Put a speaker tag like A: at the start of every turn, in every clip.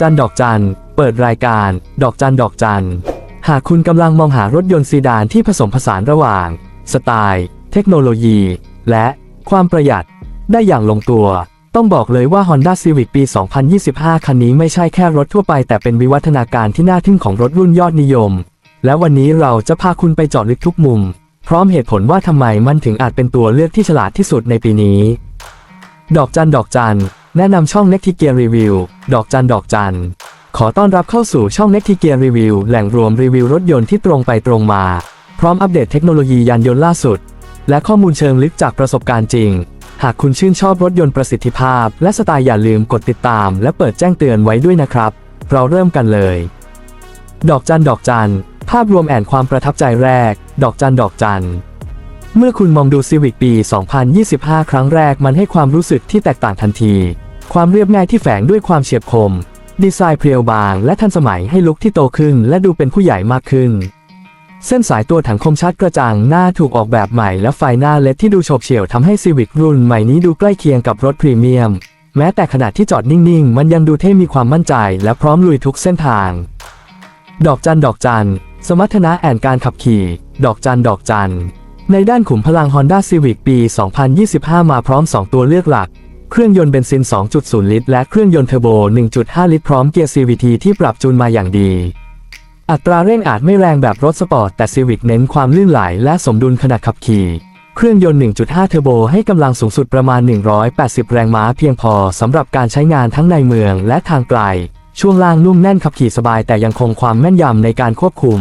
A: จันดอกจัน เปิดรายการ ดอกจันดอกจัน หากคุณกำลังมองหารถยนต์ซีดานที่ผสมผสานระหว่าง สไตล์ เทคโนโลยี และความประหยัด ได้อย่างลงตัว ต้องบอกเลยว่า Honda Civic ปี 2025 คันนี้ไม่ใช่แค่รถทั่วไป แต่เป็นวิวัฒนาการที่น่าทึ่งของรถรุ่นยอดนิยม และวันนี้เราจะพาคุณไปเจาะลึกทุกมุม พร้อมเหตุผลว่าทำไมมันถึงอาจเป็นตัวเลือกที่ฉลาดที่สุดในปีนี้ ดอกจันดอกจัน แนะนำช่อง n e c t i g e a r Review ดอกจันดอกจัน ขอต้อนรับเข้าสู่ช่อง n e c t i g e a r Review แหล่งรวมรีวิวรถยนต์ที่ตรงไปตรงมา พร้อมอัปเดตเทคโนโลยียานยนต์ล่าสุด และข้อมูลเชิงลึกจากประสบการณ์จริง หากคุณชื่นชอบรถยนต์ประสิทธิภาพ และสไตล์อย่าลืมกดติดตาม และเปิดแจ้งเตือนไว้ด้วยนะครับ เราเริ่มกันเลย ดอกจันดอกจัน ภาพรวมแอนความประทับใจแรก ดอกจันดอกจัน เมื่อคุณมองดู Civic ปี 2025 ครั้งแรกมันให้ความรู้สึกที่แตกต่างทันที ความเรียบง่ายที่แฝงด้วยความเฉียบคม ดีไซน์เพรียวบางและทันสมัยให้ลุคที่โตขึ้นและดูเป็นผู้ใหญ่มากขึ้น เส้นสายตัวถังคมชัดกระจ่างหน้าถูกออกแบบใหม่และไฟหน้าเล็ดที่ดูโฉบเฉี่ยวทำให้ Civic รุ่นใหม่นี้ดูใกล้เคียงกับรถพรีเมียม แม้แต่ขณะที่จอดนิ่งๆ มันยังดูเท่มีความมั่นใจและพร้อมลุยทุกเส้นทาง ดอกจันดอกจัน สมรรถนะแอนการขับขี่ ดอกจันดอกจัน ในด้านขุมพลัง Honda Civic ปี 2025 มาพร้อม 2 ตัวเลือกหลัก เครื่องยนต์เบนซิน 2.0 ลิตร และเครื่องยนต์เทอร์โบ 1.5 ลิตร พร้อมเกียร์ CVT ที่ปรับจูนมาอย่างดี อัตราเร่งอาจไม่แรงแบบรถสปอร์ต แต่ Civic เน้นความลื่นไหลและสมดุลขณะขับขี่ เครื่องยนต์ 1.5 เทอร์โบให้กำลังสูงสุดประมาณ 180 แรงม้าเพียงพอสำหรับการใช้งานทั้งในเมืองและทางไกล ช่วงล่างนุ่มแน่นขับขี่สบายแต่ยังคงความแม่นยำในการควบคุม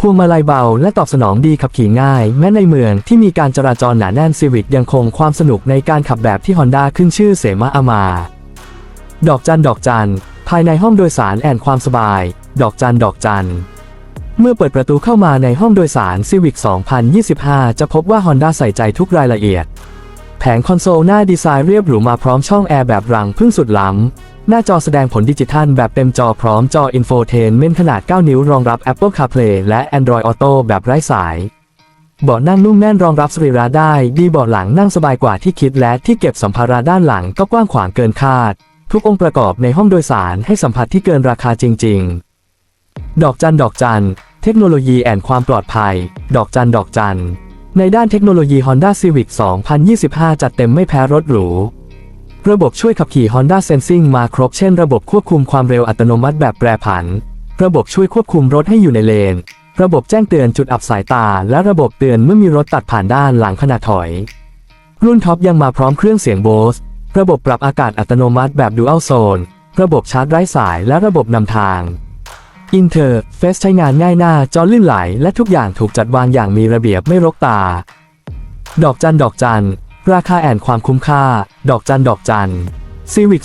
A: พวงมาลัยเบาและตอบสนองดีขับขี่ง่าย แม้ในเมืองที่มีการจราจรหนาแน่น Civic ยังคงความสนุกในการขับแบบที่ Honda ขึ้นชื่อเสมาอามา ดอกจันดอกจันภายในห้องโดยสารแอนความสบาย ดอกจันดอกจันเมื่อเปิดประตูเข้ามาในห้องโดยสาร Civic 2025 จะพบว่า Honda ใส่ใจทุกรายละเอียด แผงคอนโซลหน้าดีไซน์เรียบหรูมาพร้อมช่องแอร์แบบรังพึ่งสุดล้ำ หน้าจอแสดงผลดิจิทัลแบบเต็มจอพร้อมจออินโฟเทนเมนขนาด 9 นิ้วรองรับ Apple CarPlay และ Android Auto แบบไร้สาย เบาะนั่งนุ่มแน่นรองรับสรีระได้ ดีเบาะหลังนั่งสบายกว่าที่คิดและที่เก็บสัมภาระด้านหลังก็กว้างขวางเกินคาด ทุกองค์ประกอบในห้องโดยสารให้สัมผัสที่เกินราคาจริง ๆ ดอกจันดอกจันเทคโนโลยีแอนความปลอดภัย ดอกจันดอกจันในด้านเทคโนโลยี Honda Civic 2025 จัดเต็มไม่แพ้รถหรู ระบบช่วยขับขี่ Honda Sensing มาครบเช่นระบบควบคุมความเร็วอัตโนมัติแบบแปรผัน ระบบช่วยควบคุมรถให้อยู่ในเลน ระบบแจ้งเตือนจุดอับสายตา และระบบเตือนเมื่อมีรถตัดผ่านด้านหลังขณะถอย รุ่นท็อปยังมาพร้อมเครื่องเสียงโบสระบบปรับอากาศอัตโนมัติแบบ Dual Zone ระบบชาร์จไร้สายและระบบนำทางอินเทอร์เฟซใช้งานง่ายหน้าจอลื่นไหล และทุกอย่างถูกจัดวางอย่างมีระเบียบไม่รกตา ดอกจันดอกจัน ราคาแอนความคุ้มค่า ดอกจันดอกจัน Civic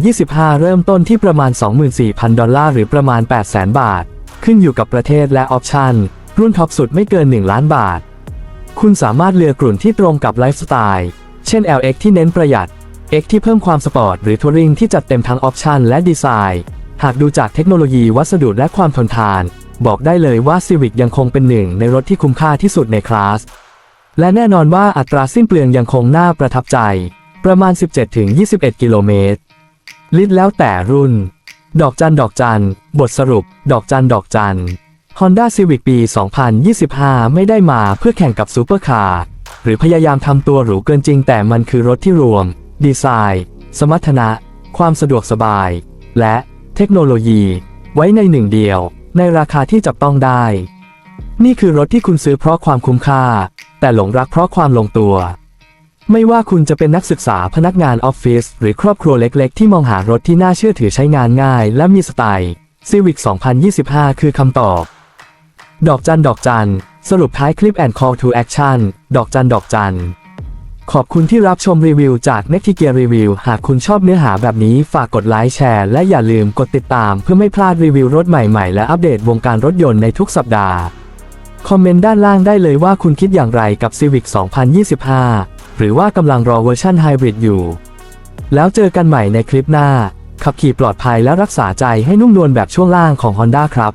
A: 2025 เริ่มต้นที่ประมาณ 24,000 ดอลลาร์หรือประมาณ 800,000 บาท ขึ้นอยู่กับประเทศและออปชันรุ่นท็อปสุดไม่เกิน 1 ล้านบาท คุณสามารถเลือกกลุ่นที่ตรงกับไลฟ์สไตล์ เช่น LX ที่เน้นประหยัด X ที่เพิ่มความสปอร์ตหรือทัวริงที่จัดเต็มทั้งออปชันและดีไซน์ หากดูจากเทคโนโลยีวัสดุและความทนทาน บอกได้เลยว่า Civic ยังคงเป็นหนึ่งในรถที่คุ้มค่าที่สุดในคลาส และแน่นอนว่าอัตราสิ้นเปลืองยังคงน่าประทับใจ ประมาณ 17-21 กิโลเมตร ลิตรแล้วแต่รุ่น ดอกจันดอกจัน บทสรุป ดอกจันดอกจัน Honda Civic ปี 2025 ไม่ได้มาเพื่อแข่งกับซูเปอร์คาร์หรือพยายามทำตัวหรูเกินจริงแต่มันคือรถที่รวม ดีไซน์ สมรรถนะ ความสะดวกสบาย และเทคโนโลยี ไว้ในหนึ่งเดียว ในราคาที่จับต้องได้ นี่คือรถที่คุณซื้อเพราะความคุ้มค่า แต่หลงรักเพราะความลงตัว ไม่ว่าคุณจะเป็นนักศึกษาพนักงานออฟฟิศหรือครอบครัวเล็ก ๆ ที่มองหารถที่น่าเชื่อถือใช้งานง่าย และมีสไตล์ Civic 2025 คือคำตอบ ดอกจันดอกจัน สรุปท้ายคลิป and call to action ดอกจันดอกจัน ขอบคุณที่รับชมรีวิวจาก n e t i g e a r Review หากคุณชอบเนื้อหาแบบนี้ฝากกดไลค์แชร์ และอย่าลืมกดติดตามเพื่อไม่พลาดรีวิวรถใหม่ๆ และอัปเดตวงการรถยนต์ในทุกสัปดาห์ คอมเมนต์ด้านล่างได้เลยว่าคุณคิดอย่างไรกับ Civic 2025 หรือว่ากำลังรอเวอร์ชันไฮบริดอยู่ แล้วเจอกันใหม่ในคลิปหน้า ขับขี่ปลอดภัยและรักษาใจให้นุ่มนวลแบบช่วงล่างของ Honda ครับ